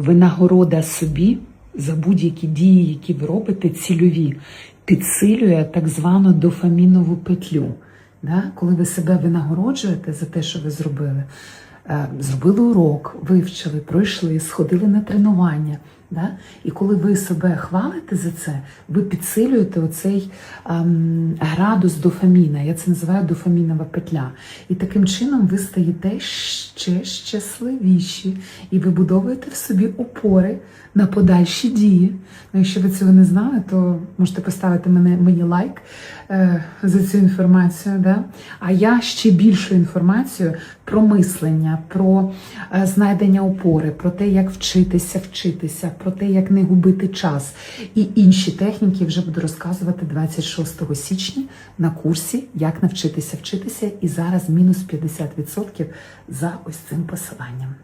Винагорода собі за будь-які дії, які ви робите, цільові, підсилює так звану дофамінову петлю. Да? Коли ви себе винагороджуєте за те, що ви зробили, е, зробили урок, вивчили, пройшли, сходили на тренування. Да? І коли ви себе хвалите за це, ви підсилюєте оцей ем, градус дофаміна. Я це називаю дофамінова петля. І таким чином ви стаєте ще щасливіші і вибудовуєте в собі опори на подальші дії. Ну, якщо ви цього не знали, то можете поставити мене, мені лайк е, за цю інформацію. Да? А я ще більшу інформацію про мислення, про е, знайдення опори, про те, як вчитися, вчитися, про те, як не губити час. І інші техніки вже буду розказувати 26 січня на курсі, як навчитися вчитися. І зараз мінус 50% за ось цим посиланням.